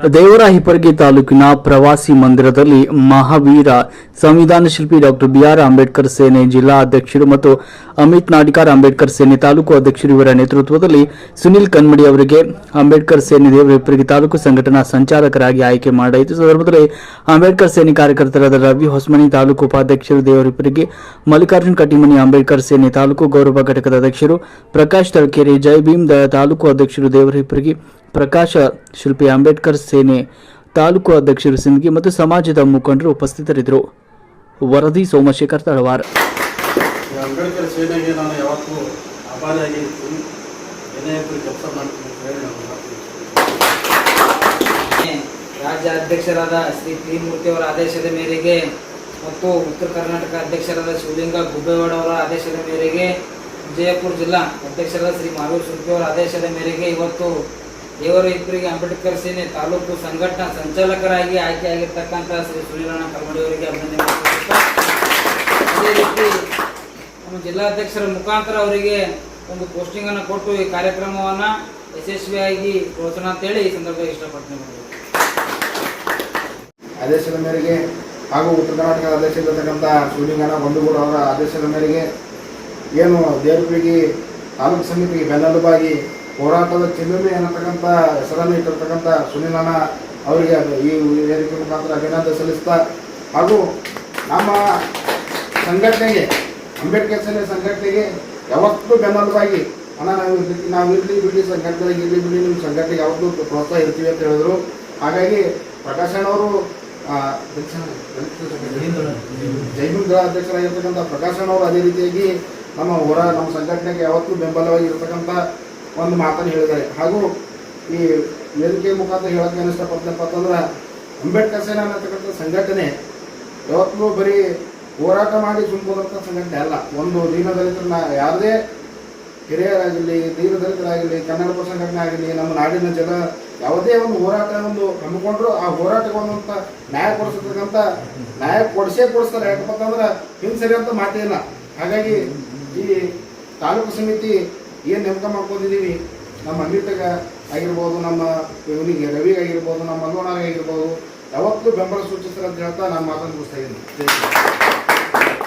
ದೇವರಾಹಿಪ್ಪರಗಿ ತಾಲೂಕಿನ ಪ್ರವಾಸಿ ಮಂದಿರದಲ್ಲಿ ಮಹಾವೀರ ಸಂವಿಧಾನ ಶಿಲ್ಪಿ ಡಾಕ್ಟರ್ ಬಿಆರ್ ಅಂಬೇಡ್ಕರ್ ಸೇನೆ ಜಿಲ್ಲಾ ಅಧ್ಯಕ್ಷರು ಮತ್ತು ಅಮಿತ್ ನಾಡಿಕಾರ್ ಅಂಬೇಡ್ಕರ್ ಸೇನೆ ತಾಲೂಕು ಅಧ್ಯಕ್ಷರು ಇವರ ನೇತೃತ್ವದಲ್ಲಿ ಸುನಿಲ್ ಕನ್ಮಡಿ ಅವರಿಗೆ ಅಂಬೇಡ್ಕರ್ ಸೇನೆ ದೇವರಾಹಿಪ್ಪರಗಿ ತಾಲೂಕು ಸಂಘಟನಾ ಸಂಚಾಲಕರಾಗಿ ಆಯ್ಕೆ ಮಾಡಲಾಯಿತು. ಸಂದರ್ಭದಲ್ಲಿ ಅಂಬೇಡ್ಕರ್ ಸೇನೆ ಕಾರ್ಯಕರ್ತರಾದ ರವಿ ಹೊಸಮನಿ ತಾಲೂಕು ಉಪಾಧ್ಯಕ್ಷರು ದೇವರಿಪ್ಪರಿಗೆ ಮಲ್ಲಿಕಾರ್ಜುನ್ ಕಟ್ಟಿಮನಿ ಅಂಬೇಡ್ಕರ್ ಸೇನೆ ತಾಲೂಕು ಗೌರವ ಘಟಕದ ಅಧ್ಯಕ್ಷರು ಪ್ರಕಾಶ್ ತಳಕೇರಿ ಜೈ ಭೀಮ್ ತಾಲೂಕು ಅಧ್ಯಕ್ಷರು ದೇವರಿಪ್ಪರಿಗೆ ಪ್ರಕಾಶ ಶಿಲ್ಪಿ ಅಂಬೇಡ್ಕರ್ ಸೇನೆ ತಾಲೂಕು ಅಧ್ಯಕ್ಷರು ಸಿಂದಗಿ ಮತ್ತು ಸಮಾಜದ ಮುಖಂಡರು ಉಪಸ್ಥಿತರಿದ್ದರು. ವರದಿ ಸೋಮಶೇಖರ್ ತಳವಾರ್. ಅಂಬೇಡ್ಕರ್ ಸೇನೆಗೆ ನಾನು ಯಾವತ್ತೂ ಆಭಾರಿಯಾಗಿರ್ತೀನಿ ಏನೇ ಕೆಲಸ ಮಾಡ್ತೀನಿ ಅಂತ ಹೇಳಿ ನಾನು ಮಾತು ರಾಜ್ಯ ಅಧ್ಯಕ್ಷರಾದ ಶ್ರೀ ತ್ರಿಮೂರ್ತಿ ಅವರ ಆದೇಶದ ಮೇರೆಗೆ ಮತ್ತು ಉತ್ತರ ಕರ್ನಾಟಕ ಅಧ್ಯಕ್ಷರಾದ ಶಿವಲಿಂಗ ಗುಬ್ಬೇವಾಡ ಅವರ ಆದೇಶದ ಮೇರೆಗೆ ವಿಜಯಪುರ ಜಿಲ್ಲಾ ಅಧ್ಯಕ್ಷರಾದ ಶ್ರೀ ಮಹಾವೀರ್ ಶಿಲ್ಪಿ ಅವರ ಆದೇಶದ ಮೇರೆಗೆ ಇವತ್ತು ದೇವರ ಇಬ್ಬರಿಗೆ ಅಂಬೇಡ್ಕರ್ ಸೇನೆ ತಾಲೂಕು ಸಂಘಟನಾ ಸಂಚಾಲಕರಾಗಿ ಆಯ್ಕೆಯಾಗಿರ್ತಕ್ಕಂಥ ಶ್ರೀ ಸುನೀಲಣ್ಣ ಕಲ್ಮಡಿಯವರಿಗೆ ಅಭಿನಂದನೆ ಅದೇ ರೀತಿ ನಮ್ಮ ಜಿಲ್ಲಾಧ್ಯಕ್ಷರ ಮುಖಾಂತರ ಅವರಿಗೆ ಒಂದು ಪೋಸ್ಟಿಂಗ್ ಅನ್ನು ಕೊಟ್ಟು ಈ ಕಾರ್ಯಕ್ರಮವನ್ನ ಯಶಸ್ವಿಯಾಗಿ ಪ್ರೋತ್ಸಾಹ ಅಂತೇಳಿ ಈ ಸಂದರ್ಭದಲ್ಲಿ ಇಷ್ಟಪಡ್ತೀನಿ ಆದೇಶದ ಮೇರೆಗೆ ಹಾಗೂ ಉತ್ತರ ಕರ್ನಾಟಕದ ಅಧ್ಯಕ್ಷರಿರ್ತಕ್ಕಂಥ ಸುನೀಲಣ್ಣ ಬಂಧುಗೌಡ ಅವರ ಆದೇಶದ ಮೇರೆಗೆ ಏನು ದೇವರಿಗೆ ತಾಲೂಕು ಸಮಿತಿಗೆ ಬೆನ್ನೆಲುಬಾಗಿ ಹೋರಾಟದ ಚಿಹ್ನೆ ಅನ್ನತಕ್ಕಂಥ ಹೆಸರನ್ನು ಇಟ್ಟಿರ್ತಕ್ಕಂಥ ಸುನಿಲಣ್ಣ ಅವರಿಗೆ ಈ ವೇದಿಕೆ ಮುಖಾಂತರ ಅಭಿನಂದನೆ ಸಲ್ಲಿಸ್ತಾ ಹಾಗೂ ನಮ್ಮ ಸಂಘಟನೆಗೆ, ಅಂಬೇಡ್ಕರ್ ಸೇನೆ ಸಂಘಟನೆಗೆ ಯಾವತ್ತೂ ಬೆಂಬಲವಾಗಿ, ಅಣ್ಣ, ನಾವು ನಾವು ಇರಲಿ ಬಿಡಿ ಸಂಘಟನೆಗೆ, ಇರಲಿ ಬಿಡಿ, ನಿಮ್ಮ ಸಂಘಟನೆಗೆ ಯಾವತ್ತೂ ಪ್ರೋತ್ಸಾಹ ಇರ್ತೀವಿ ಅಂತ ಹೇಳಿದ್ರು. ಹಾಗಾಗಿ ಪ್ರಕಾಶ್ ಅಣ್ಣವರು ಜೈಮಿಂದ್ರ ಅಧ್ಯಕ್ಷರಾಗಿರ್ತಕ್ಕಂಥ ಪ್ರಕಾಶ್ ಅಣ್ಣವರು ಅದೇ ರೀತಿಯಾಗಿ ನಮ್ಮ ಹೋರಾ, ನಮ್ಮ ಸಂಘಟನೆಗೆ ಯಾವತ್ತೂ ಬೆಂಬಲವಾಗಿ ಇರತಕ್ಕಂಥ ಒಂದು ಮಾತನ್ನು ಹೇಳಿದ್ದಾರೆ. ಹಾಗೂ ಈ ವೇದಿಕೆ ಮುಖಾಂತರ ಹೇಳಕ್ಕೆ ಏನು ಇಷ್ಟಪಡ್ತೇನಪ್ಪ ಅಂತಂದ್ರೆ ಅಂಬೇಡ್ಕರ್ ಸೇನಾ ಅನ್ನತಕ್ಕಂಥ ಸಂಘಟನೆ ಯಾವತ್ತೂ ಬರೀ ಹೋರಾಟ ಮಾಡಿ ಸುಮ್ಮದಂಥ ಸಂಘಟನೆ ಅಲ್ಲ. ಒಂದು ದೀನದಲಿತರನ್ನ ಯಾವುದೇ ಹಿರಿಯರಾಗಿರಲಿ ಕನ್ನಡ ಪರ ಸಂಘಟನೆ ಆಗಲಿ ನಮ್ಮ ನಾಡಿನ ಜನ ಯಾವುದೇ ಒಂದು ಹೋರಾಟ ಒಂದು ಹಮ್ಮಿಕೊಂಡ್ರು ಆ ಹೋರಾಟಕ್ಕೆ ಒಂದಂತ ನ್ಯಾಯ ಕೊಡಿಸತಕ್ಕಂಥ ನ್ಯಾಯ ಕೊಡಿಸೇ ಕೊಡಿಸ್ತಾರೆ. ಯಾಕಪ್ಪ ಅಂತಂದ್ರೆ ಹಿಂಗೆ ಸರಿ ಮಾತೇ ಇಲ್ಲ. ಹಾಗಾಗಿ ಈ ತಾಲೂಕು ಸಮಿತಿ ಏನು ನೇಮಕ ಮಾಡ್ಕೊಂಡಿದ್ದೀವಿ ನಮ್ಮ ಅಮಿತಗ ಆಗಿರ್ಬೋದು, ನಮ್ಮ ಇವನಿಗೆ ರವಿ ಆಗಿರ್ಬೋದು, ನಮ್ಮ ಮಲ್ವನಾಗ ಆಗಿರ್ಬೋದು, ಯಾವತ್ತೂ ಬೆಂಬಲ ಸೂಚಿಸ್ತಾರೆ ಅಂತ ಹೇಳ್ತಾ ನಾನು ಮಾತನ್ನು ಮುಗಿಸ್ತಾ ಇದ್ದೀನಿ.